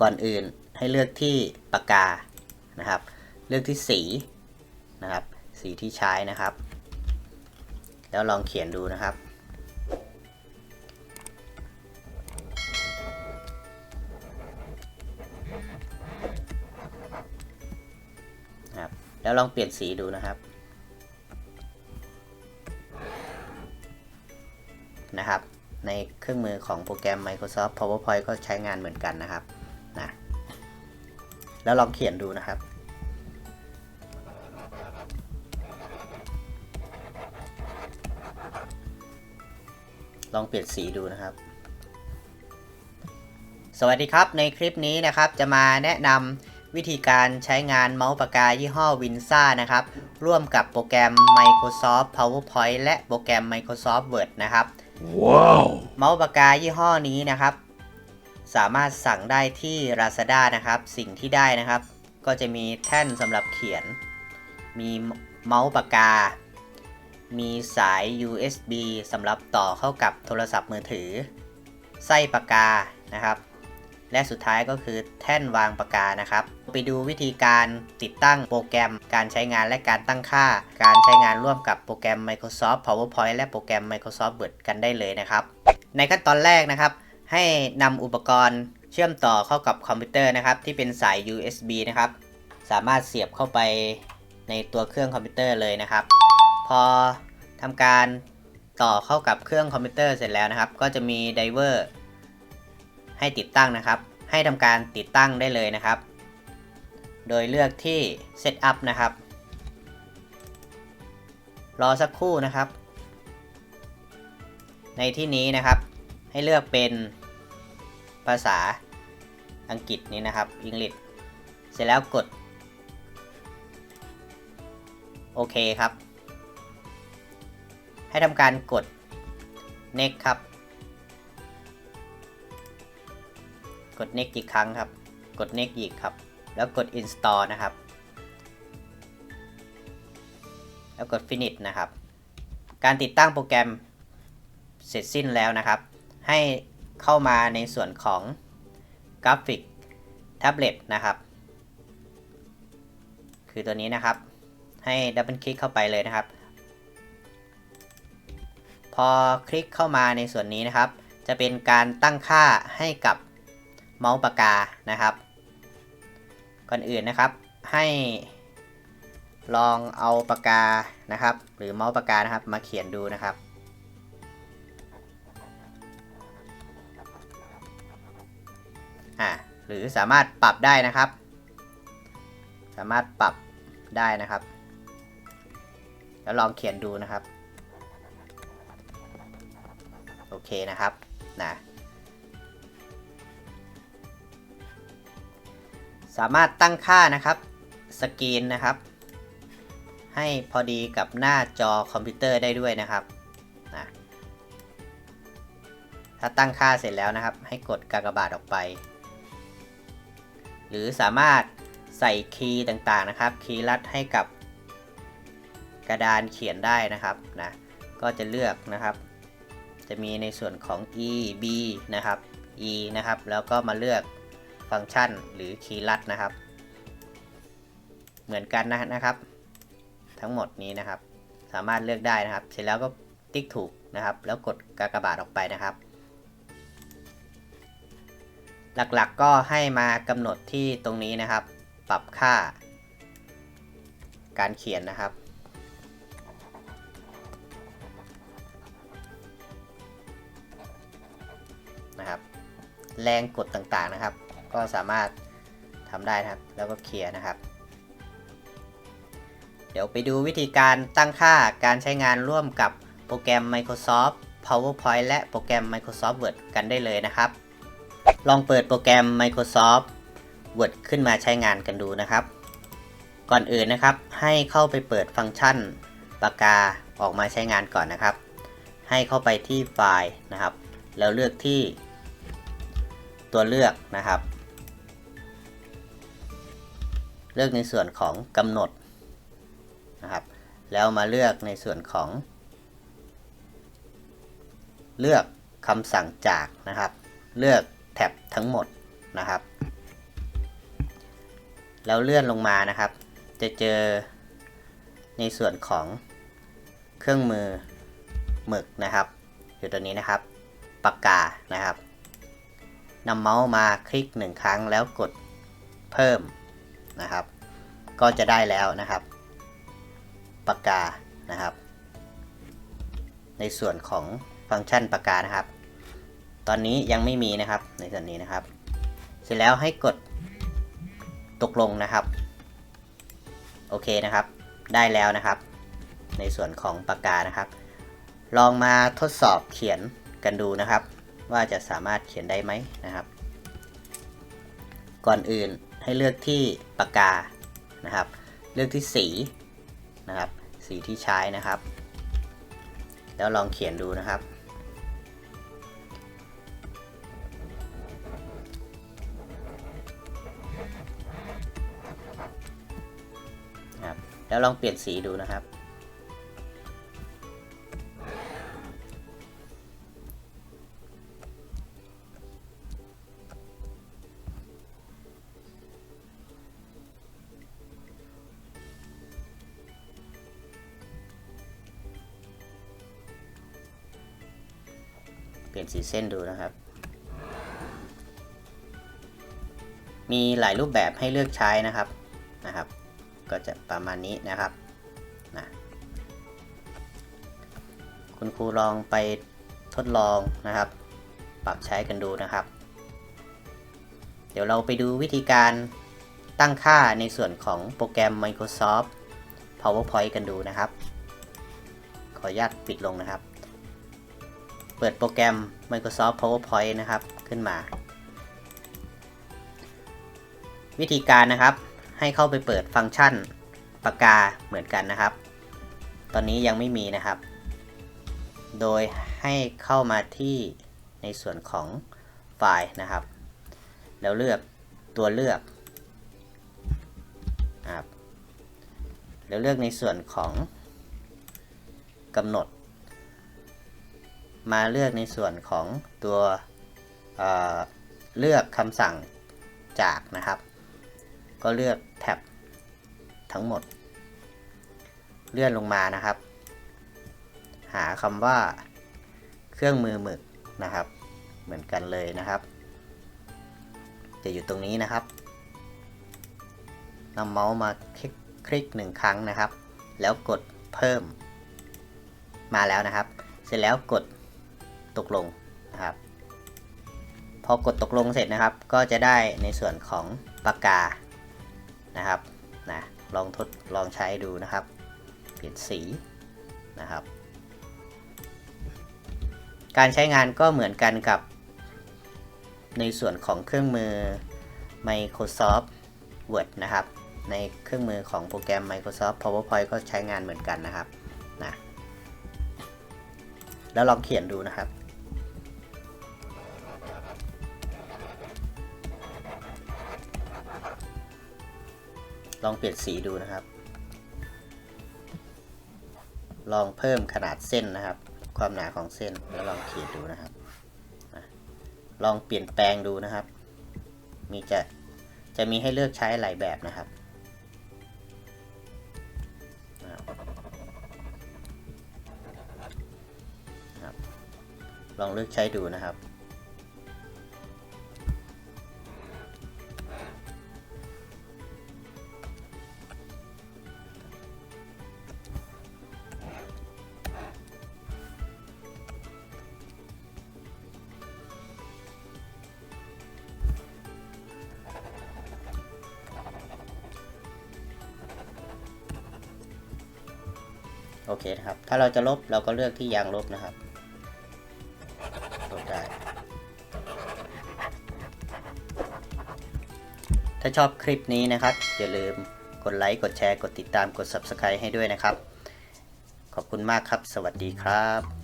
ก่อนอื่นให้เลือกที่ปากกานะครับ เลือกที่สีนะครับ สีที่ใช้นะครับ แล้วลองเขียนดูนะครับครับ แล้วลองเปลี่ยนสีดูนะครับนะครับ ในเครื่องมือของโปรแกรม Microsoft PowerPoint ก็ใช้งานเหมือนกันนะครับ แล้วลองเขียนดูนะครับ ลองเปลี่ยนสีดูนะครับ สวัสดีครับในคลิปนี้นะครับจะมาแนะนำวิธีการใช้งานเมาส์ปากกายี่ห้อ Winsa นะครับ ร่วมกับโปรแกรม Microsoft PowerPoint และโปรแกรม Microsoft Word นะครับ Wow! เมาส์ปากกายี่ห้อนี้นะครับ สามารถสั่งได้ที่ Lazada นะครับ สิ่งที่ได้นะครับ ก็จะมีแท่นสำหรับเขียน มีเมาส์ปากกา มีสาย USB สำหรับต่อเข้ากับโทรศัพท์มือถือ ไส้ปากกานะครับ และสุดท้ายก็คือแท่นวางปากกานะครับ ไปดูวิธีการติดตั้งโปรแกรม การใช้งานและการตั้งค่า การใช้งานร่วมกับโปรแกรม Microsoft PowerPoint และโปรแกรม Microsoft Word กันได้เลยนะครับ ในขั้นตอนแรกนะครับ ให้นำอุปกรณ์เชื่อมต่อเข้ากับคอมพิวเตอร์นะครับ ที่เป็นสาย USB นะครับ สามารถเสียบเข้าไปในตัวเครื่องคอมพิวเตอร์เลยนะครับ พอทำการต่อเข้ากับเครื่องคอมพิวเตอร์เสร็จแล้วนะครับ ก็จะมีไดเวอร์ให้ติดตั้งนะครับ ให้ทำการติดตั้งได้เลยนะครับ โดยเลือกที่ Setup นะครับ รอสักครู่นะครับ ในที่นี้นะครับ ให้เลือกเป็น ภาษาอังกฤษนี้นะครับ English เสร็จแล้วกด โอเคครับ ให้ทำการกด next ครับ กด next อีกครั้งครับ กด next อีกครับ แล้วกด install นะครับ แล้วกด finish นะครับ การติดตั้งโปรแกรมเสร็จสิ้นแล้วนะครับ ให้ เข้ามาในส่วนของกราฟิกแท็บเล็ตนะครับ คือตัวนี้นะครับ ให้ดับเบิลคลิกเข้าไปเลยนะครับ พอคลิกเข้ามาในส่วนนี้นะครับ จะเป็นการตั้งค่าให้กับเมาส์ปากกานะครับ ก่อนอื่นนะครับให้ลองเอาปากกานะครับ หรือเมาส์ปากกานะครับ มาเขียนดูนะครับ อ่าหรือสามารถปรับได้นะครับ สามารถปรับได้นะครับ แล้วลองเขียนดูนะครับ โอเคนะครับนะสามารถตั้งค่านะครับสกรีนนะครับ ให้พอดีกับหน้าจอคอมพิวเตอร์ได้ด้วยนะครับนะถ้าตั้งค่าเสร็จแล้วนะครับ ให้กดกากบาทออกไป หรือสามารถใส่คีย์ต่างๆนะครับ คีย์ลัดให้กับกระดานเขียนได้นะครับนะก็จะเลือกนะครับ จะมีในส่วนของ e b นะครับ e นะครับ แล้วก็มาเลือกฟังก์ชันหรือคีย์ลัดนะครับ เหมือนกันนะนะครับ ทั้งหมดนี้นะครับ สามารถเลือกได้นะครับ เสร็จแล้วก็ติ๊กถูกนะครับ แล้วกดกากบาทออกไปนะครับ หลักๆก็ให้มากำหนดที่ตรงนี้นะครับ ปรับค่า การเขียนนะครับ นะครับ แรงกดต่างๆนะครับ ก็สามารถทำได้นะครับ แล้วก็เคลียร์นะครับ เดี๋ยวไปดูวิธีการตั้งค่าการใช้งานร่วมกับโปรแกรม Microsoft PowerPoint และโปรแกรม Microsoft Word กันได้เลยนะครับ ลองเปิดโปรแกรม Microsoft Word ขึ้นมาใช้งานกันดูนะครับ ก่อนอื่นนะครับ ให้เข้าไปเปิดฟังก์ชันปากกาออกมาใช้งานก่อนนะครับ ให้เข้าไปที่ไฟล์นะครับ แล้วเลือกที่ ตัวเลือกนะครับ เลือกในส่วนของกำหนดนะครับ แล้วมาเลือกในส่วนของ เลือกคำสั่งจากนะครับ เลือก แท็บทั้งหมดนะครับ แล้วเลื่อนลงมานะครับ จะเจอในส่วนของเครื่องมือหมึกนะครับ อยู่ตัวนี้นะครับ ปากกานะครับนำเมาส์มาคลิกหนึ่งครั้งแล้วกดเพิ่มนะครับ ก็จะได้แล้วนะครับ ปากกานะครับ ในส่วนของฟังก์ชันปากกานะครับ ตอนนี้ยังไม่มีนะครับในส่วนนี้นะครับ เสร็จแล้วให้กดตกลงนะครับ โอเคนะครับ ได้แล้วนะครับ ในส่วนของปากกานะครับ ลองมาทดสอบเขียนกันดูนะครับ ว่าจะสามารถเขียนได้ไหมนะครับ ก่อนอื่นให้เลือกที่ปากกานะครับ เลือกที่สีนะครับ สีที่ใช้นะครับ แล้วลองเขียนดูนะครับ แล้วลองเปลี่ยนสีดูนะครับ เปลี่ยนสีเส้นดูนะครับ มีหลายรูปแบบให้เลือกใช้นะครับนะครับ ก็จะประมาณนี้นะครับนะคุณครูลองไปทดลองนะครับ ปรับใช้กันดูนะครับ เดี๋ยวเราไปดูวิธีการตั้งค่าในส่วนของโปรแกรม Microsoft PowerPoint กันดูนะครับ ขออนุญาตปิดลงนะครับ เปิดโปรแกรม Microsoft PowerPoint นะครับขึ้นมา วิธีการนะครับ ให้เข้าไปเปิดฟังก์ชันปากกาเหมือนกันนะครับ ตอนนี้ยังไม่มีนะครับ โดยให้เข้ามาที่ในส่วนของไฟล์นะครับ แล้วเลือกตัวเลือกครับแล้วเลือกในส่วนของกำหนด มาเลือกในส่วนของตัวเเลือกคำสั่งจากนะครับ ก็เลือกแท็บทั้งหมด เลื่อนลงมานะครับ หาคำว่าเครื่องมือหมึกนะครับ เหมือนกันเลยนะครับ จะอยู่ตรงนี้นะครับนำเมาส์มาคลิกคลิกหนึ่งครั้งนะครับ แล้วกดเพิ่ม มาแล้วนะครับ เสร็จแล้วกดตกลงนะครับ พอกดตกลงเสร็จนะครับ ก็จะได้ในส่วนของปากกา นะครับนะลองทดลองใช้ดูนะครับ เปลี่ยนสีนะครับ การใช้งานก็เหมือนกันกับ ในส่วนของเครื่องมือ Microsoft Word นะครับ ในเครื่องมือของโปรแกรม Microsoft PowerPoint ก็ใช้งานเหมือนกันนะครับนะแล้วลองเขียนดูนะครับ ลองเปลี่ยนสีดูนะครับ ลองเพิ่มขนาดเส้นนะครับ ความหนาของเส้นแล้วลองเขีดดูนะครับ ลองเปลี่ยนแปลงดูนะครับ มีจะจะมีให้เลือกใช้หลายแบบนะครับลองเลือกใช้ดูนะครับ โอเคนะครับ ถ้าเราจะลบเราก็เลือกที่ยางลบนะครับลบได้ ถ้าชอบคลิปนี้นะครับ อย่าลืมกดไลค์ กดแชร์ กดติดตาม กด Subscribe ให้ด้วยนะครับ ขอบคุณมากครับ สวัสดีครับ